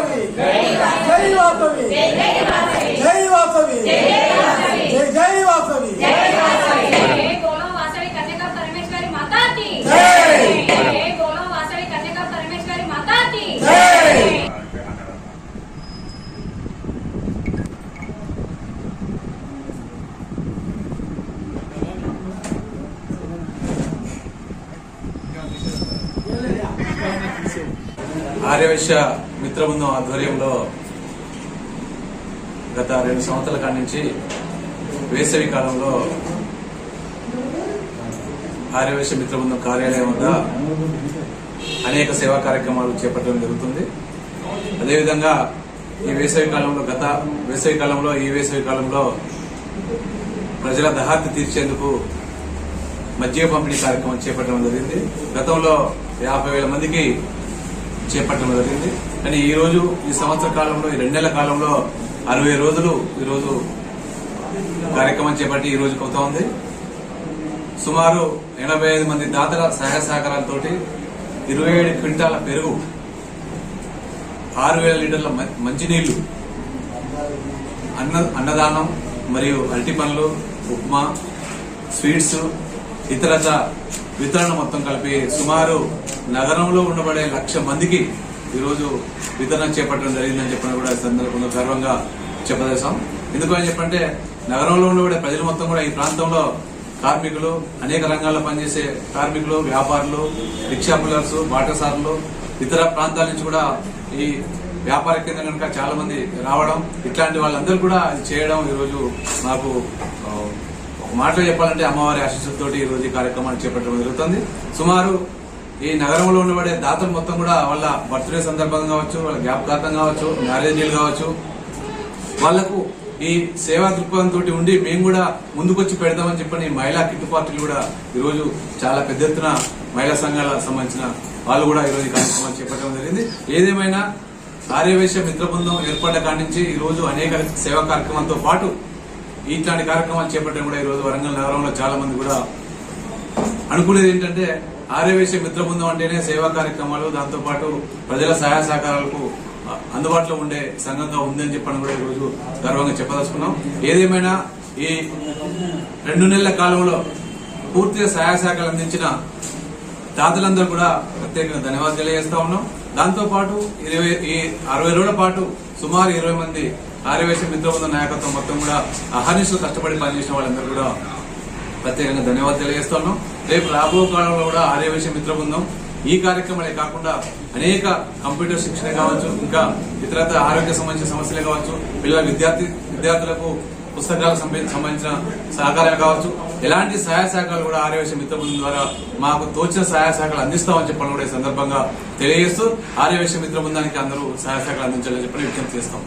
వాసవి. జై వాసవి. జై వాసవి. జై జై వాసవి. Thank you. ఆర్యవైశ్య మిత్రబృందం ఆధ్వర్యంలో గత రెండు సంవత్సరాల కాడి నుంచి వేసవి కాలంలో ఆర్యవైశ్య మిత్రబృందం కార్యాలయం వద్ద అనేక సేవా కార్యక్రమాలు చేపట్టడం జరుగుతుంది. అదేవిధంగా ఈ వేసవి కాలంలో గత వేసవి కాలంలో ఈ వేసవి కాలంలో ప్రజల దహార్తి తీర్చేందుకు మద్య పంపిణీ కార్యక్రమం చేపట్టడం జరిగింది. గతంలో యాభై వేల మందికి చేపట్టడం జరిగింది. కానీ ఈ రోజు ఈ సంవత్సర కాలంలో ఈ రెండేళ్ళ కాలంలో అరవై రోజులు ఈరోజు కార్యక్రమం చేపట్టి ఈ రోజు అవుతా ఉంది. సుమారు ఎనభై ఐదు మంది దాతల సహాయ సహకారాలతో ఇరవై ఏడు క్వింటాల పెరుగు ఆరు వేల లీటర్ల మ- మంచినీళ్ళు అన్న అన్నదానం మరియు అరటి పండ్లు ఉప్మా స్వీట్స్ ఇతరత వితరణ మొత్తం కలిపి సుమారు నగరంలో ఉండబడే లక్ష మందికి ఈరోజు వితరణ చేపట్టడం జరిగిందని చెప్పిన కూడా సందర్భంగా గర్వంగా చెప్పదలిసాం ఎందుకని చెప్పంటే నగరంలో ఉండబడే ప్రజలు మొత్తం కూడా ఈ ప్రాంతంలో కార్మికులు అనేక రంగాల్లో పనిచేసే కార్మికులు వ్యాపారులు రిక్షా పుల్లర్స్ బాటసార్లు ఇతర ప్రాంతాల నుంచి కూడా ఈ వ్యాపార కేంద్రం కనుక చాలా మంది రావడం ఇట్లాంటి వాళ్ళందరూ కూడా చేయడం ఈరోజు నాకు మాటలు ఒక మాటలో చెప్పాలంటే అమ్మవారి ఆశీస్సులతోటి ఈ రోజు ఈ కార్యక్రమాన్ని చేపట్టడం జరుగుతుంది. సుమారు ఈ నగరంలో ఉండబడే దాతలు మొత్తం కూడా వాళ్ళ బర్త్డే సందర్భంగా కావచ్చు వాళ్ళ జ్ఞాపకార్థం కావచ్చు మ్యారేజీలు కావచ్చు వాళ్ళకు ఈ సేవా దృక్పథంతో ఉండి మేము కూడా ముందుకొచ్చి పెడదామని చెప్పని మహిళా కిట్ పార్టీలు కూడా ఈరోజు చాలా పెద్ద ఎత్తున మహిళా సంఘాలకు సంబంధించిన వాళ్ళు కూడా ఈరోజు ఈ కార్యక్రమాలు చేపట్టడం జరిగింది. ఏదేమైనా ఆర్యవేశ మిత్ర బృందం ఏర్పడ్డ కాడి నుంచి ఈ రోజు అనేక సేవా కార్యక్రమాలతో పాటు ఇట్లాంటి కార్యక్రమాలు చేపట్టడం కూడా ఈ రోజు వరంగల్ నగరంలో చాలా మంది కూడా అనుకునేది ఏంటంటే ఆర్యవేశ మిత్ర బృందం అంటేనే సేవా కార్యక్రమాలు దాంతో పాటు ప్రజల సహాయ సహకారాలకు అందుబాటులో ఉండే సంఘంగా ఉందని చెప్పని కూడా ఈరోజు గర్వంగా చెప్పదలుచుకున్నాం. ఏదేమైనా ఈ రెండు నెలల కాలంలో పూర్తిగా సహాయ సహకారాలు అందించిన దాతలందరూ కూడా ప్రత్యేకంగా ధన్యవాదాలు తెలియజేస్తా ఉన్నాం. దాంతో పాటు ఇరవై ఈ అరవై రోజుల పాటు సుమారు ఇరవై మంది ఆర్యవేశ మిత్రబృంద నాయకత్వం మొత్తం కూడా అహర్నిశలు కష్టపడి పనిచేసిన వాళ్ళందరూ కూడా ప్రత్యేకంగా ధన్యవాదాలు తెలియజేస్తున్నాం. రేపు రాబో కాలంలో కూడా ఆర్యవేశ మిత్ర బృందం ఈ కార్యక్రమాలే కాకుండా అనేక కంప్యూటర్ శిక్షణ కావచ్చు ఇంకా ఇతరత్ర ఆరోగ్య సంబంధించిన సమస్యలే కావచ్చు పిల్లల విద్యార్థి విద్యార్థులకు పుస్తకాలకు సంబంధించిన సహకారం కావచ్చు ఎలాంటి సహాయ సహకారాలు కూడా ఆర్యవేశ మిత్ర బృందం ద్వారా మాకు తోచిన సహాయ సహకారాలు అందిస్తామని చెప్పడం కూడా ఈ సందర్భంగా తెలియజేస్తూ ఆర్యవేశ మిత్ర బృందానికి అందరూ సహాయ సహకారాలు అందించాలని చెప్పి విజ్ఞప్తి చేస్తాం.